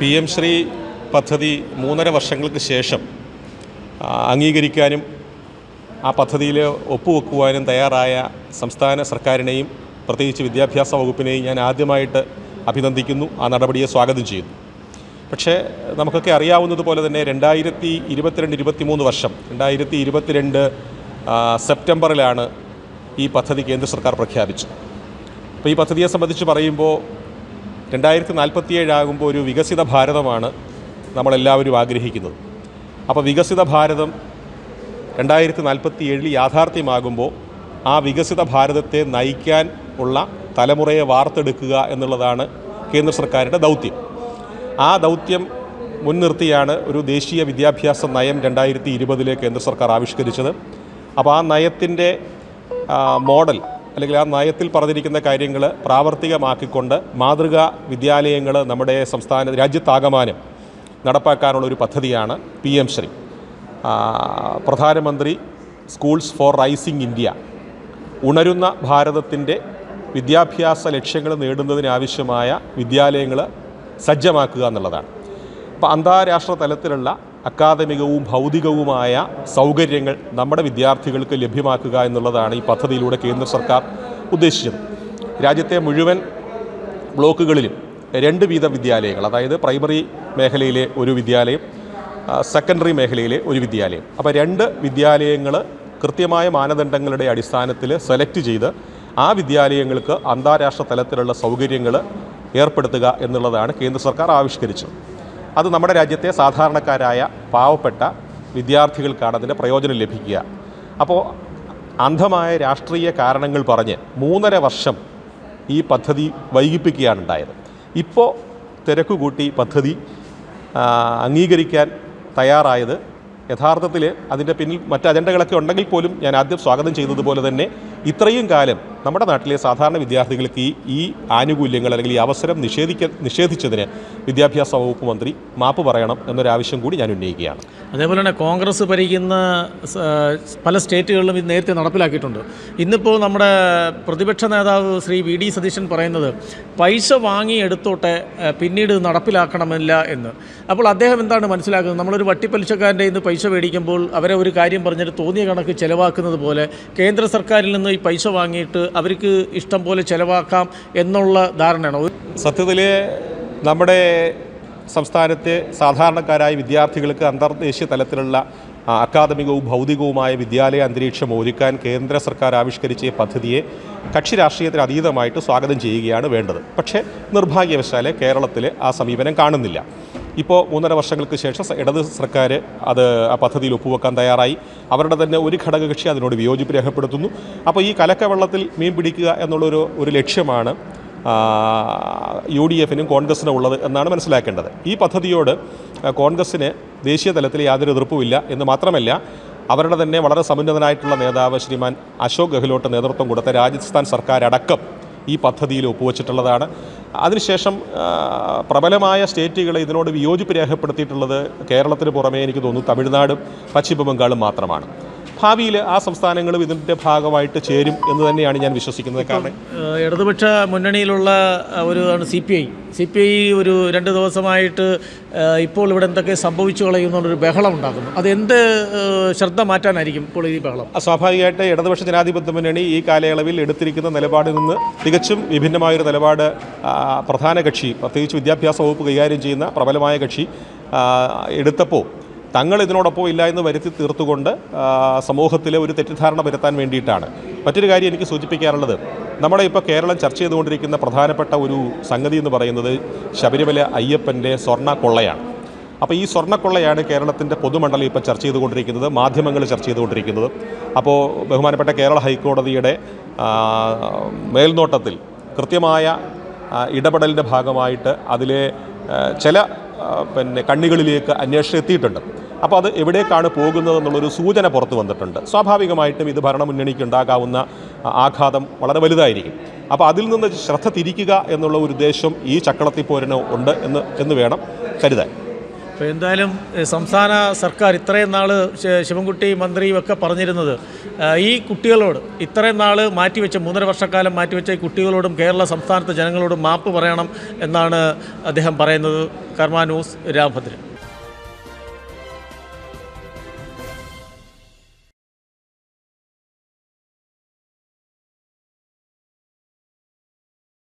P M Shri പദ്ധതി മൂന്നര വർഷങ്ങൾക്ക് ശേഷം അംഗീകരിക്കാനും ആ പദ്ധതിയിൽ ഒപ്പുവെക്കുവാനും തയ്യാറായ സംസ്ഥാന സർക്കാരിനെയും പ്രത്യേകിച്ച് വിദ്യാഭ്യാസ വകുപ്പിനെയും ഞാൻ ആദ്യമായിട്ട് അഭിനന്ദിക്കുന്നു ആ നടപടിയെ സ്വാഗതം ചെയ്യുന്നു. പക്ഷേ നമുക്കൊക്കെ അറിയാവുന്നതുപോലെ തന്നെ രണ്ടായിരത്തി ഇരുപത്തിരണ്ട് ഇരുപത്തിമൂന്ന് വർഷം രണ്ടായിരത്തി ഇരുപത്തിരണ്ട് സെപ്റ്റംബറിലാണ് ഈ പദ്ധതി കേന്ദ്ര സർക്കാർ പ്രഖ്യാപിച്ചത്. അപ്പോൾ ഈ പദ്ധതിയെ സംബന്ധിച്ച് പറയുമ്പോൾ രണ്ടായിരത്തി നാൽപ്പത്തിയേഴാകുമ്പോൾ ഒരു വികസിത ഭാരതമാണ് നമ്മളെല്ലാവരും ആഗ്രഹിക്കുന്നത്. അപ്പോൾ വികസിത ഭാരതം രണ്ടായിരത്തി നാൽപ്പത്തി ഏഴിൽ യാഥാർത്ഥ്യമാകുമ്പോൾ ആ വികസിത ഭാരതത്തെ നയിക്കാൻ ഉള്ള തലമുറയെ വാർത്തെടുക്കുക എന്നുള്ളതാണ് കേന്ദ്ര സർക്കാരിന്റെ ദൗത്യം. ആ ദൗത്യം മുൻനിർത്തിയാണ് ഒരു ദേശീയ വിദ്യാഭ്യാസ നയം രണ്ടായിരത്തി ഇരുപതിലെ കേന്ദ്ര സർക്കാർ ആവിഷ്കരിച്ചത്. അപ്പോൾ ആ നയത്തിന്റെ മോഡൽ അല്ലെങ്കിൽ ആ നയത്തിൽ പറഞ്ഞിരിക്കുന്ന കാര്യങ്ങൾ പ്രാവർത്തികമാക്കിക്കൊണ്ട് മാതൃകാ വിദ്യാലയങ്ങൾ നമ്മുടെ സംസ്ഥാന രാജ്യത്താകമാനം നടപ്പാക്കാനുള്ള ഒരു പദ്ധതിയാണ് പി എം ശ്രീ. പ്രധാനമന്ത്രി സ്കൂൾസ് ഫോർ റൈസിംഗ് ഇന്ത്യ. ഉണരുന്ന ഭാരതത്തിന്റെ വിദ്യാഭ്യാസ ലക്ഷ്യങ്ങൾ നേടുന്നതിനാവശ്യമായ വിദ്യാലയങ്ങൾ സജ്ജമാക്കുക എന്നുള്ളതാണ്. അപ്പോൾ അന്താരാഷ്ട്ര തലത്തിലുള്ള അക്കാദമികവും ഭൗതികവുമായ സൗകര്യങ്ങൾ നമ്മുടെ വിദ്യാർത്ഥികൾക്ക് ലഭ്യമാക്കുക എന്നുള്ളതാണ് ഈ പദ്ധതിയിലൂടെ കേന്ദ്ര സർക്കാർ ഉദ്ദേശിച്ചത്. രാജ്യത്തെ മുഴുവൻ ബ്ലോക്കുകളിലും രണ്ട് വീത വിദ്യാലയങ്ങൾ അതായത് പ്രൈമറി മേഖലയിലെ ഒരു വിദ്യാലയം സെക്കൻഡറി മേഖലയിലെ ഒരു വിദ്യാലയം. അപ്പോൾ രണ്ട് വിദ്യാലയങ്ങൾ കൃത്യമായ മാനദണ്ഡങ്ങളുടെ അടിസ്ഥാനത്തിൽ സെലക്ട് ചെയ്ത് ആ വിദ്യാലയങ്ങൾക്ക് അന്താരാഷ്ട്ര തലത്തിലുള്ള സൗകര്യങ്ങൾ ഏർപ്പെടുത്തുക എന്നുള്ളതാണ് കേന്ദ്ര സർക്കാർ ആവിഷ്കരിച്ചത്. അത് നമ്മുടെ രാജ്യത്തെ സാധാരണക്കാരായ പാവപ്പെട്ട വിദ്യാർത്ഥികൾക്കാണ് അതിന്റെ പ്രയോജനം ലഭിക്കുക. അപ്പോൾ അന്ധമായ രാഷ്ട്രീയ കാരണങ്ങൾ പറഞ്ഞ് മൂന്നര വർഷം ഈ പദ്ധതി വൈകിപ്പിക്കുകയാണ് ഉണ്ടായത്. ഇപ്പോൾ തിരക്ക് കൂട്ടി പദ്ധതി അംഗീകരിക്കാൻ തയ്യാറായത്. യഥാർത്ഥത്തിൽ അതിന്റെ പിന്നിൽ മറ്റ് അജണ്ടകളൊക്കെ ഉണ്ടെങ്കിൽ പോലും ഞാൻ ആദ്യം സ്വാഗതം ചെയ്തതുപോലെ തന്നെ ഇത്രയും കാലം നമ്മുടെ നാട്ടിലെ സാധാരണ വിദ്യാർത്ഥികൾക്ക് ഈ ഈ ആനുകൂല്യങ്ങൾ അല്ലെങ്കിൽ ഈ അവസരം നിഷേധിക്ക നിഷേധിച്ചതിന് വിദ്യാഭ്യാസ വകുപ്പ് മന്ത്രി മാപ്പ് പറയണം എന്നൊരാവശ്യം കൂടി ഞാൻ ഉന്നയിക്കുകയാണ്. അതേപോലെ തന്നെ കോൺഗ്രസ് ഭരിക്കുന്ന പല സ്റ്റേറ്റുകളിലും ഇത് നേരത്തെ നടപ്പിലാക്കിയിട്ടുണ്ട്. ഇന്നിപ്പോൾ നമ്മുടെ പ്രതിപക്ഷ നേതാവ് ശ്രീ വി ഡി സതീശൻ പറയുന്നത് പൈസ വാങ്ങി എടുത്തോട്ടെ പിന്നീട് നടപ്പിലാക്കണമല്ല എന്ന്. അപ്പോൾ അദ്ദേഹം എന്താണ് മനസ്സിലാക്കുന്നത്? നമ്മളൊരു വട്ടിപ്പലിശക്കാരന്റെ ഇന്ന് പൈസ മേടിക്കുമ്പോൾ അവരെ ഒരു കാര്യം പറഞ്ഞിട്ട് തോന്നിയ കണക്ക് ചിലവാക്കുന്നത് പോലെ കേന്ദ്ര സർക്കാരിൽ നിന്ന് ഈ പൈസ വാങ്ങിയിട്ട് അവർക്ക് ഇഷ്ടം പോലെ ചിലവാക്കാം എന്നുള്ള ധാരണയാണ്. സത്യത്തിൽ നമ്മുടെ സംസ്ഥാനത്തെ സാധാരണക്കാരായ വിദ്യാർത്ഥികൾക്ക് അന്തർദേശീയ തലത്തിലുള്ള അക്കാദമികവും ഭൗതികവുമായ വിദ്യാലയ അന്തരീക്ഷം ഒരുക്കാൻ കേന്ദ്ര സർക്കാർ ആവിഷ്കരിച്ച പദ്ധതിയെ കക്ഷി രാഷ്ട്രീയത്തിന് അതീതമായിട്ട് സ്വാഗതം ചെയ്യുകയാണ് വേണ്ടത്. പക്ഷേ നിർഭാഗ്യവശാൽ കേരളത്തിൽ ആ സമീപനം കാണുന്നില്ല. ഇപ്പോൾ മൂന്നര വർഷങ്ങൾക്ക് ശേഷം ഇടത് സർക്കാർ അത് ആ പദ്ധതിയിൽ ഒപ്പുവെക്കാൻ തയ്യാറായി. അവരുടെ തന്നെ ഒരു ഘടകകക്ഷി അതിനോട് വിയോജിപ്പ് രേഖപ്പെടുത്തുന്നു. അപ്പോൾ ഈ കലക്കവെള്ളത്തിൽ മീൻ പിടിക്കുക എന്നുള്ളൊരു ഒരു ലക്ഷ്യമാണ് യു ഡി എഫിനും കോൺഗ്രസിനും ഉള്ളത് എന്നാണ് മനസ്സിലാക്കേണ്ടത്. ഈ പദ്ധതിയോട് കോൺഗ്രസ്സിന് ദേശീയ തലത്തിൽ യാതൊരു എതിർപ്പുമില്ല എന്ന് മാത്രമല്ല അവരുടെ തന്നെ വളരെ സമുന്നതനായിട്ടുള്ള നേതാവ് ശ്രീമാൻ അശോക് ഗെഹ്ലോട്ട് നേതൃത്വം കൊടുത്ത രാജസ്ഥാൻ സർക്കാർ അടക്കം ഈ പദ്ധതിയിൽ ഒപ്പുവെച്ചിട്ടുള്ളതാണ്. അതിനുശേഷം പ്രബലമായ സ്റ്റേറ്റുകളെ ഇതിനോട് വിയോജിപ്പ് രേഖപ്പെടുത്തിയിട്ടുള്ളത് കേരളത്തിന് പുറമേ എനിക്ക് തോന്നുന്നു തമിഴ്നാടും പശ്ചിമ ബംഗാളും മാത്രമാണ്. ഭാവിയിൽ ആ സംസ്ഥാനങ്ങളും ഇതിന്റെ ഭാഗമായിട്ട് ചേരും എന്ന് തന്നെയാണ് ഞാൻ വിശ്വസിക്കുന്നത്. കാരണം ഇടതുപക്ഷ മുന്നണിയിലുള്ള ഒരു C P I. C P I ഒരു രണ്ട് ദിവസമായിട്ട് ഇപ്പോൾ ഇവിടെ എന്തൊക്കെ സംഭവിച്ചു കളയുന്നുള്ളൊരു ബഹളം ഉണ്ടാക്കുന്നു. അത് എന്ത് ശ്രദ്ധ മാറ്റാനായിരിക്കും ഇപ്പോൾ ഈ ബഹളം? സ്വാഭാവികമായിട്ട് ഇടതുപക്ഷ ജനാധിപത്യ മുന്നണി ഈ കാലയളവിൽ എടുത്തിരിക്കുന്ന നിലപാടിൽ നിന്ന് തികച്ചും വിഭിന്നമായൊരു നിലപാട് പ്രധാന കക്ഷി പ്രത്യേകിച്ച് വിദ്യാഭ്യാസ വകുപ്പ് കൈകാര്യം ചെയ്യുന്ന പ്രബലമായ കക്ഷി എടുത്തപ്പോൾ തങ്ങൾ ഇതിനോടൊപ്പം ഇല്ല എന്ന് വരുത്തി തീർത്തുകൊണ്ട് സമൂഹത്തിലെ ഒരു തെറ്റിദ്ധാരണ വരുത്താൻ വേണ്ടിയിട്ടാണ്. മറ്റൊരു കാര്യം എനിക്ക് സൂചിപ്പിക്കാനുള്ളത് നമ്മുടെ ഇപ്പോൾ കേരളം ചർച്ച ചെയ്തുകൊണ്ടിരിക്കുന്ന പ്രധാനപ്പെട്ട ഒരു സംഗതി എന്ന് പറയുന്നത് ശബരിമല അയ്യപ്പന്റെ സ്വർണ കൊള്ളയാണ് അപ്പോൾ ഈ സ്വർണക്കൊള്ളയാണ് കേരളത്തിന്റെ പൊതുമണ്ഡലം ഇപ്പോൾ ചർച്ച ചെയ്തുകൊണ്ടിരിക്കുന്നത് മാധ്യമങ്ങൾ ചർച്ച ചെയ്തുകൊണ്ടിരിക്കുന്നത്. അപ്പോൾ ബഹുമാനപ്പെട്ട കേരള ഹൈക്കോടതിയുടെ മേൽനോട്ടത്തിൽ കൃത്യമായ ഇടപെടലിന്റെ ഭാഗമായിട്ട് അതിലെ ചില പിന്നെ കണ്ണികളിലേക്ക് അന്വേഷണം എത്തിയിട്ടുണ്ട്. അപ്പോൾ അത് എവിടേക്കാണ് പോകുന്നത് എന്നുള്ളൊരു സൂചന പുറത്തു വന്നിട്ടുണ്ട്. സ്വാഭാവികമായിട്ടും ഇത് ഭരണമുന്നണിക്ക് ഉണ്ടാകാവുന്ന ആഘാതം വളരെ വലുതായിരിക്കും. അപ്പോൾ അതിൽ നിന്ന് ശ്രദ്ധ തിരിക്കുക എന്നുള്ള ഒരു ഉദ്ദേശം ഈ ചക്കളത്തിപ്പോരിന് ഉണ്ട് എന്ന് എന്ന് വേണം കരുതാൻ. അപ്പോൾ എന്തായാലും സംസ്ഥാന സർക്കാർ ഇത്രയും നാൾ ശിവൻകുട്ടി മന്ത്രിയും ഒക്കെ പറഞ്ഞിരുന്നത് ഈ കുട്ടികളോട് ഇത്രയും നാൾ മാറ്റിവെച്ച മൂന്നര വർഷക്കാലം മാറ്റിവെച്ച ഈ കുട്ടികളോടും കേരള സംസ്ഥാനത്തെ ജനങ്ങളോടും മാപ്പ് പറയണം എന്നാണ് അദ്ദേഹം പറയുന്നത്. കർമാനൂസ് രാമഭദ്രൻ.